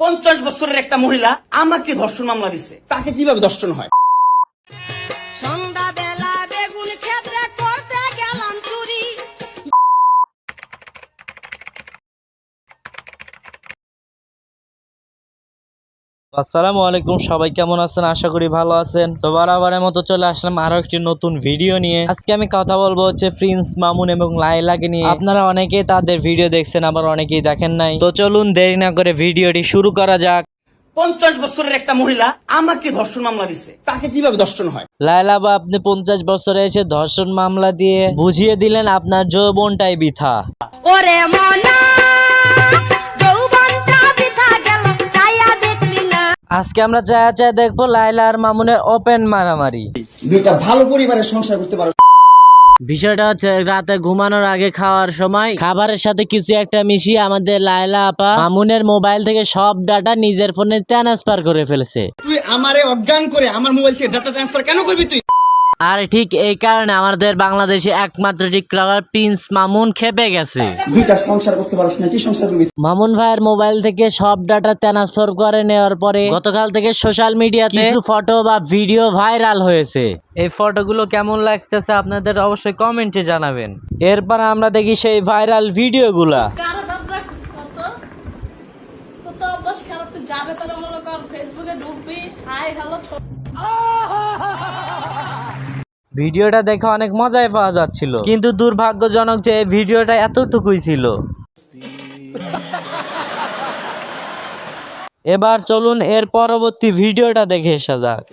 পঞ্চাশ বছরের একটা মহিলা আমাকে ধর্ষণ মামলা দিচ্ছে তাকে কীভাবে ধর্ষণ হয়? আসসালামু আলাইকুম সবাই কেমন আছেন? আশা করি ভালো আছেন। তো বারাবারের মতো চলে আসলাম আরও একটি নতুন ভিডিও নিয়ে। আজকে আমি কথা বলব হচ্ছে প্রিন্স মামুন এবং লাইলাকে নিয়ে। আপনারা অনেকেই তাদের ভিডিও দেখছেন আবার অনেকেই দেখেন নাই। তো চলুন দেরি না করে ভিডিওটি শুরু করা যাক। পঞ্চাশ বছরের একটা মহিলা আমাকে ধর্ষণ মামলা দিচ্ছে তাকে কীভাবে ধর্ষণ হয়? লাইলা বা আপনি পঞ্চাশ বছরে এসে ধর্ষণ মামলা দিয়ে বুঝিয়ে দিলেন আপনার যৌবনটাই বৃথা। ওরে মনা! আজকে আমরা চায়া যা দেখব লাইলা আর মামুনের ওপেন মারামারি। দুইটা ভালো পরিবারের সংসার করতে পারো। বিষয়টা হচ্ছে রাতে ঘুমানোর আগে খাওয়ার সময় খাবারের সাথে কিছু একটা মিশিয়ে আমাদের লাইলা আপা মামুনের মোবাইল থেকে সব ডাটা নিজের ফোনে ট্রান্সফার করে ফেলেছে। তুই আমারে অজ্ঞান করে আমার মোবাইল থেকে ডাটা ট্রান্সফার কেন করবি তুই? আর ঠিক এই কারণে আমাদের বাংলাদেশে একমাত্র টিকটকার প্রিন্স মামুন খেপে গেছে। সংসার করতে পারো না কি সংসার করবি? মামুন ভাইয়ের মোবাইল থেকে সব ডাটা ট্রান্সফার করে নেওয়ার পরে গতকাল থেকে সোশ্যাল মিডিয়াতে কিছু ফটো বা ভিডিও ভাইরাল হয়েছে। এই ফটোগুলো কেমন লাগতেছে আপনাদের অবশ্যই কমেন্টে জানাবেন। এরপর আমরা দেখি সেই ভাইরাল ভিডিওগুলা খারাপ যাবে তাহলে মনে কর ফেসবুকে ঢুকবি হাই হ্যালো ভিডিওটা দেখে অনেক মজাই পাওয়া যাচ্ছিল। কিন্তু দুর্ভাগ্যজনক যে ভিডিওটা এতটুকুই ছিল। এবার চলুন এর পরবর্তী ভিডিওটা দেখে আসা যাক।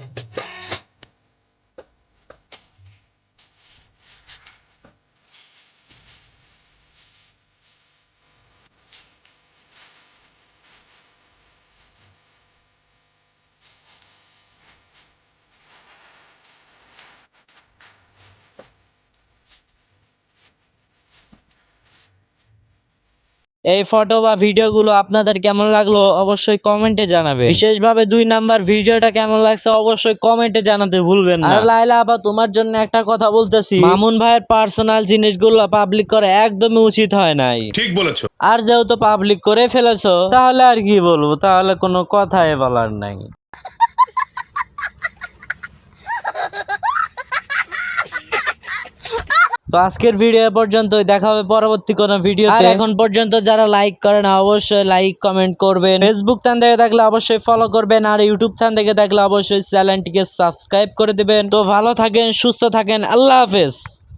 এই ফটো বা ভিডিওগুলো আপনাদের কেমন লাগল অবশ্যই কমেন্টে জানাবে বিশেষভাবে দুই নাম্বার ভিডিওটা কেমন লাগছে অবশ্যই কমেন্টে জানাতে ভুলবেন না। আর লাইলা আবার তোমার জন্য একটা কথা বলতেছি। মামুন ভাইয়ের পার্সোনাল জিনিসগুলো পাবলিক করে একদমই উচিত হয় নাই। ঠিক বলেছ। আর যেহেতু পাবলিক করে ফেলেছো তাহলে আর কি বলব? তাহলে কোনো কথাই বলার নাই। তো আজকের ভিডিও পর্যন্তই। দেখা হবে পরবর্তী কোনো ভিডিও আর এখন পর্যন্ত যারা লাইক করে না অবশ্যই লাইক কমেন্ট করবেন। ফেসবুক থান থেকে দেখলে অবশ্যই ফলো করবেন আর ইউটিউব থান থেকে থাকলে অবশ্যই চ্যানেলটিকে সাবস্ক্রাইব করে দিবেন। তো ভালো থাকেন সুস্থ থাকেন আল্লাহ হাফেজ।